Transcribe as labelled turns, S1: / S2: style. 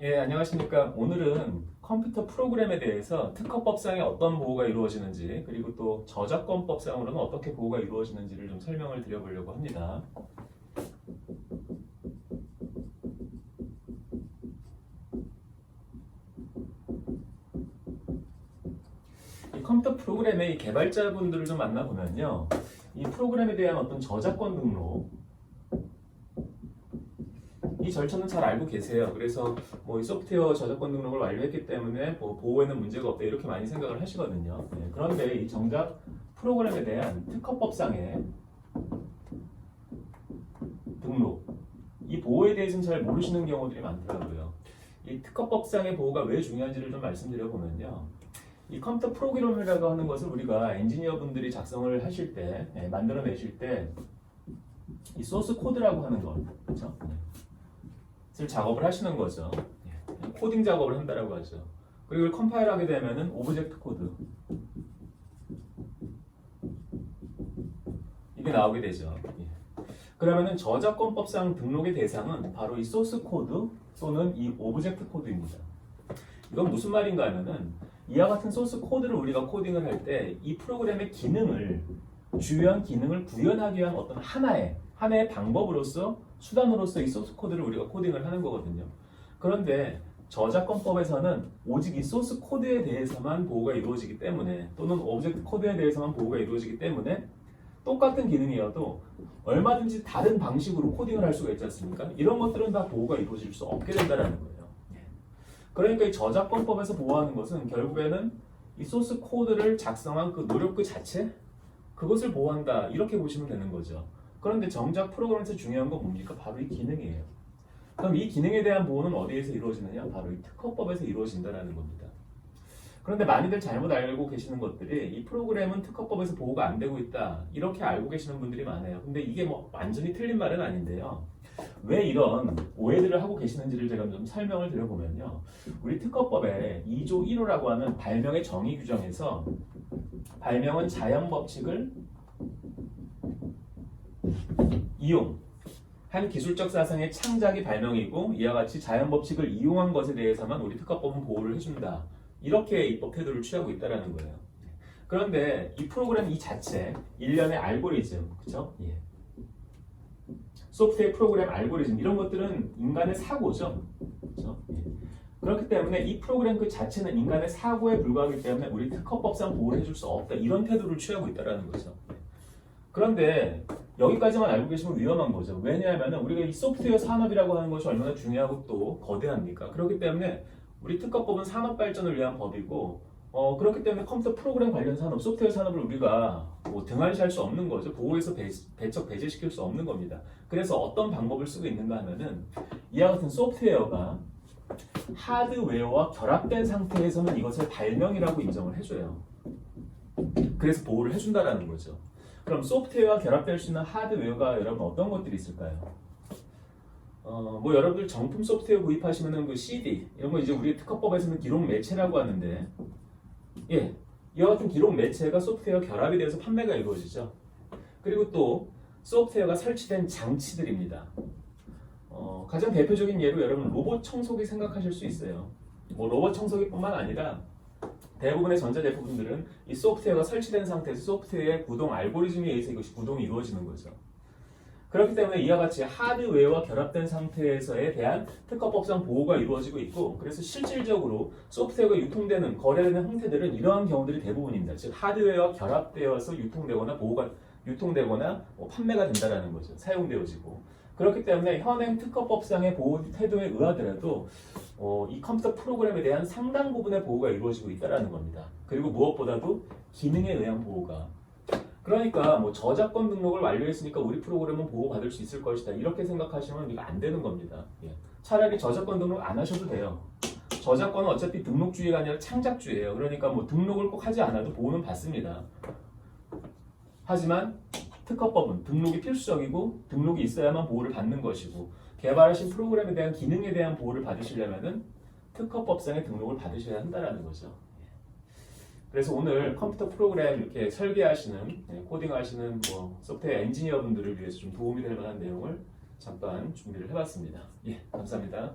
S1: 예, 안녕하십니까. 오늘은 컴퓨터 프로그램에 대해서 특허법상에 어떤 보호가 이루어지는지, 그리고 또 저작권법상으로는 어떻게 보호가 이루어지는지를 좀 설명을 드려보려고 합니다. 이 컴퓨터 프로그램의 이 개발자분들을 좀 만나보면요. 이 프로그램에 대한 어떤 저작권 등록, 이 절차는 잘 알고 계세요. 그래서 뭐 이 소프트웨어 저작권 등록을 완료했기 때문에 뭐 보호에는 문제가 없다 이렇게 많이 생각을 하시거든요. 네, 그런데 이 정작 프로그램에 대한 특허법상의 등록, 이 보호에 대해서는 잘 모르시는 경우들이 많더라고요. 이 특허법상의 보호가 왜 중요한지를 좀 말씀드려 보면요. 이 컴퓨터 프로그램이라고 하는 것을 우리가 엔지니어 분들이 작성을 하실 때, 예, 만들어내실 때, 이 소스 코드라고 하는 것, 그렇죠? 을 작업을 하시는 거죠. 예, 코딩 작업을 한다라고 하죠. 그리고 이걸 컴파일하게 되면은 오브젝트 코드 이게 나오게 되죠. 예. 그러면은 저작권법상 등록의 대상은 바로 이 소스 코드 또는 이 오브젝트 코드입니다. 이건 무슨 말인가 하면은 이와 같은 소스 코드를 우리가 코딩을 할 때 이 프로그램의 기능을 주요한 기능을 구현하기 위한 어떤 하나의 하나의 방법으로서 수단으로서 이 소스 코드를 우리가 코딩을 하는 거거든요. 그런데 저작권법에서는 오직 이 소스 코드에 대해서만 보호가 이루어지기 때문에 또는 오브젝트 코드에 대해서만 보호가 이루어지기 때문에 똑같은 기능이어도 얼마든지 다른 방식으로 코딩을 할 수가 있지 않습니까? 이런 것들은 다 보호가 이루어질 수 없게 된다는 거예요. 예. 그러니까 이 저작권법에서 보호하는 것은 결국에는 이 소스 코드를 작성한 그 노력 그 자체 그것을 보호한다 이렇게 보시면 되는 거죠. 그런데 정작 프로그램에서 중요한 건 뭡니까? 바로 이 기능이에요. 그럼 이 기능에 대한 보호는 어디에서 이루어지느냐? 바로 이 특허법에서 이루어진다는 겁니다. 그런데 많이들 잘못 알고 계시는 것들이 이 프로그램은 특허법에서 보호가 안 되고 있다 이렇게 알고 계시는 분들이 많아요. 근데 이게 뭐 완전히 틀린 말은 아닌데요. 왜 이런 오해들을 하고 계시는지를 제가 좀 설명을 드려보면요. 우리 특허법에 2조 1호라고 하는 발명의 정의 규정에서 발명은 자연 법칙을 이용 한 기술적 사상의 창작이 발명이고 이와 같이 자연 법칙을 이용한 것에 대해서만 우리 특허법은 보호를 해준다. 이렇게 입법 태도를 취하고 있다라는 거예요. 그런데 이 프로그램 이 자체 일련의 알고리즘, 그렇죠? 예. 소프트웨어 프로그램 알고리즘 이런 것들은 인간의 사고죠. 그렇죠? 예. 그렇기 때문에 이 프로그램 그 자체는 인간의 사고에 불과하기 때문에 우리 특허법상 보호를 해줄 수 없다. 이런 태도를 취하고 있다라는 거죠. 그런데 여기까지만 알고 계시면 위험한 거죠. 왜냐하면 우리가 이 소프트웨어 산업이라고 하는 것이 얼마나 중요하고 또 거대합니까? 그렇기 때문에 우리 특허법은 산업 발전을 위한 법이고 어, 그렇기 때문에 컴퓨터 프로그램 관련 산업, 소프트웨어 산업을 우리가 뭐 등한시할 수 없는 거죠. 보호해서 배, 배척, 배제시킬 수 없는 겁니다. 그래서 어떤 방법을 쓰고 있는가 하면은 이와 같은 소프트웨어가 하드웨어와 결합된 상태에서는 이것을 발명이라고 인정을 해줘요. 그래서 보호를 해준다라는 거죠. 그럼 소프트웨어와 결합될 수 있는 하드웨어가 여러분 어떤 것들이 있을까요? 어, 뭐 여러분들 정품 소프트웨어 구입하시면은 그 CD 이런 거 이제 우리 특허법에서는 기록 매체라고 하는데 예, 이와 같은 기록 매체가 소프트웨어 결합이 되어서 판매가 이루어지죠. 그리고 또 소프트웨어가 설치된 장치들입니다. 어, 가장 대표적인 예로 여러분 로봇 청소기 생각하실 수 있어요. 뭐 로봇 청소기뿐만 아니라 대부분의 전자제품들은 이 소프트웨어가 설치된 상태에서 소프트웨어의 구동 알고리즘에 의해서 이것이 구동이 이루어지는 거죠. 그렇기 때문에 이와 같이 하드웨어와 결합된 상태에서에 대한 특허법상 보호가 이루어지고 있고 그래서 실질적으로 소프트웨어가 유통되는 거래되는 형태들은 이러한 경우들이 대부분입니다. 즉 하드웨어와 결합되어서 유통되거나 보호가 유통되거나 뭐 판매가 된다라는 거죠. 사용되어지고 그렇기 때문에 현행 특허법상의 보호 태도에 의하더라도 어, 이 컴퓨터 프로그램에 대한 상당 부분의 보호가 이루어지고 있다라는 겁니다. 그리고 무엇보다도 기능에 의한 보호가 그러니까 뭐 저작권 등록을 완료했으니까 우리 프로그램은 보호받을 수 있을 것이다 이렇게 생각하시면 이거 안 되는 겁니다. 예. 차라리 저작권 등록 안 하셔도 돼요. 저작권은 어차피 등록주의가 아니라 창작주의예요. 그러니까 뭐 등록을 꼭 하지 않아도 보호는 받습니다. 하지만 특허법은 등록이 필수적이고 등록이 있어야만 보호를 받는 것이고 개발하신 프로그램에 대한 기능에 대한 보호를 받으시려면은 특허법상의 등록을 받으셔야 한다라는 거죠. 그래서 오늘 컴퓨터 프로그램 이렇게 설계하시는 네, 코딩하시는 뭐 소프트웨어 엔지니어 분들을 위해서 좀 도움이 될 만한 내용을 잠깐 준비를 해봤습니다. 예, 감사합니다.